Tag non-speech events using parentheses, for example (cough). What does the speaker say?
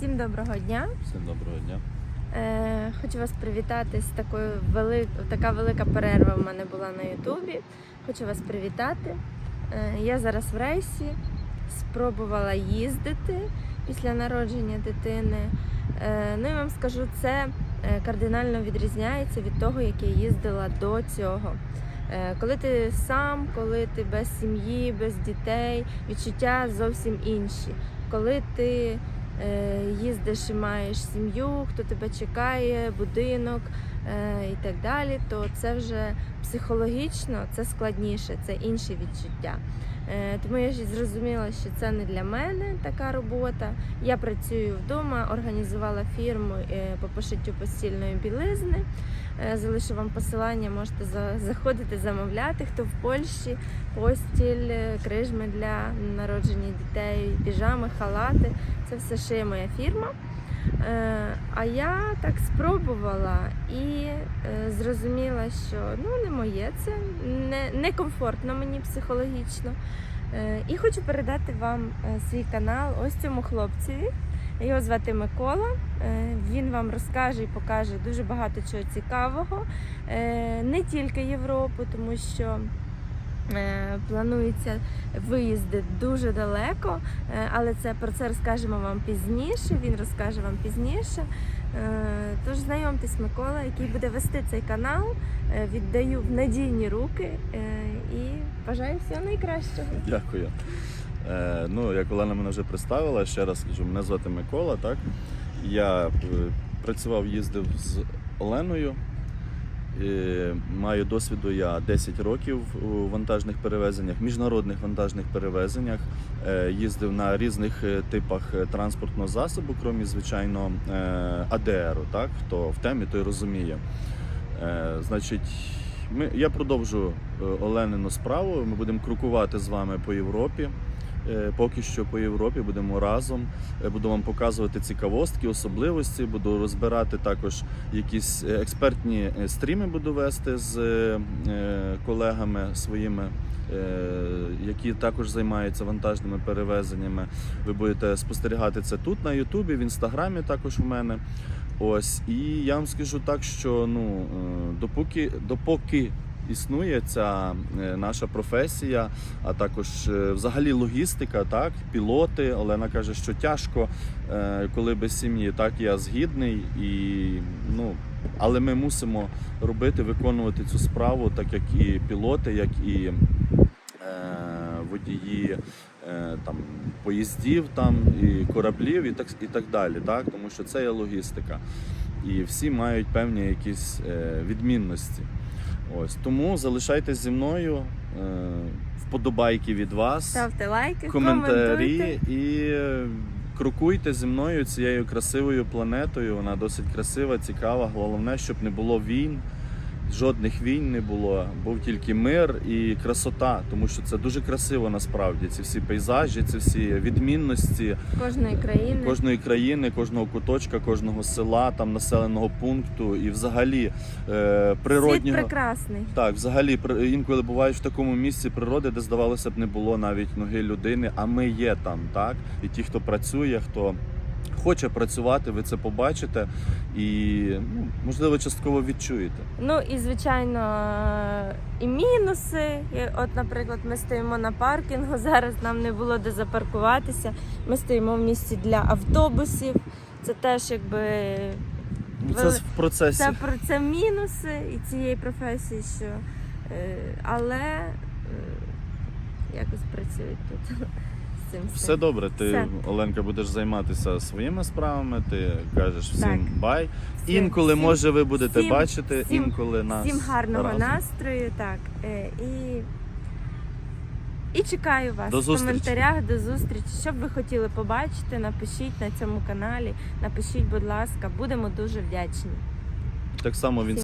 Всім доброго дня. Всім доброго дня. Е, хочу вас привітати з такою вели... така велика перерва в мене була на Ютубі. Хочу вас привітати. Е, я зараз в рейсі спробувала їздити після народження дитини. Е, ну і вам скажу, це е, кардинально відрізняється від того, як я їздила до цього. Е, Коли ти сам, коли ти без сім'ї, без дітей, відчуття зовсім інші. Коли ти їздиш і маєш сім'ю, хто тебе чекає, будинок. е, і так далі, то це вже психологічно це складніше, це інші відчуття. Е, Тому я ж зрозуміла, що це не для мене така робота. Я працюю вдома, організувала фірму е, по пошиттю постільної білизни. Е, Залишу вам посилання, можете заходити, замовляти. Хто в Польщі, постіль, е, крижми для народження дітей, піжами, халати. Це все шиє моя фірма. Е, А я так спробувала і е, зрозуміла, що ну не моє це, не, не комфортно мені психологічно. Е, І хочу передати вам свій канал ось цьому хлопцеві. Його звати Микола. Він вам розкаже і покаже дуже багато чого цікавого. Не тільки Європу, тому що плануються виїзди дуже далеко, е, але це про це розкажемо вам пізніше. Він розкаже вам пізніше. Е, Тож знайомтесь, Микола, який буде вести цей канал. Е, Віддаю в надійні руки е, і бажаю всього найкращого. Дякую. Е, ну, як Олена мене вже представила, ще раз скажу, мене звати Микола, так? Я е, працював, їздив з Оленою. Е, маю досвіду я 10 років у вантажних перевезеннях, міжнародних вантажних перевезеннях. Е, їздив на різних е, типах транспортного засобу, крім, звичайно, АДРу. Так? Хто в темі, той розуміє. Значить, ми, я продовжу Оленину справу. Ми будемо крокувати з вами по Європі. Е, Поки що по Європі будемо разом. Е, Буду вам показувати цікавостки, особливості. Буду розбирати також якісь е, експертні стріми. Буду вести з колегами своїми, які також займаються вантажними перевезеннями. Ви будете спостерігати це тут на Ютубі, в інстаграмі також в мене. Ось і я вам скажу так, що ну допоки допоки існує ця е, наша професія, а також е, взагалі логістика, так пілоти. Олена каже, що тяжко, е, коли без сім'ї. Так я згідний і ну. Але ми мусимо робити, виконувати цю справу, так як і пілоти, як і е, водії е, там поїздів, там і кораблів, і так і так далі. Так, тому що це є логістика, і всі мають певні якісь е, відмінності. Ось тому залишайтесь зі мною. Е, вподобайки від вас, Ставте лайки, коментарі і крокуйте зі мною цією красивою планетою. Вона досить красива, цікава. Головне, щоб не було війн. Жодних війн не було, був тільки мир і красота, тому що це дуже красиво насправді. Ці всі пейзажі, ці всі відмінності кожної країни. кожної країни, кожного куточка, кожного села, там населеного пункту і взагалі е, Світ прекрасний. Так, взагалі інколи буваєш в такому місці природи, де здавалося б не було навіть ноги людини, а ми є там, так? І ті, хто працює, хто хоче працювати, ви це побачите і ну, можливо частково відчуєте. Ну і звичайно і мінуси. От, наприклад, ми стоїмо на паркінгу. (laughs) Зараз нам не було де запаркуватися. Ми стоїмо в місці для автобусів. Це теж якби Ну, Це в процесі. це про це мінуси і цієї професії, що е, але е, якось працюють тут (laughs) цим. Все всім. добре, ти, Все. Оленка, будеш займатися своїми справами, ти кажеш всім Так. бай. Всім- Інколи, всім- може, ви будете всім- бачити, всім- інколи нас. Всім гарного разом. настрою, так. Е, і, і чекаю вас До в коментарях до зустрічі. Що б ви хотіли побачити, напишіть на цьому каналі. Напишіть, будь ласка, будемо дуже вдячні. Так само він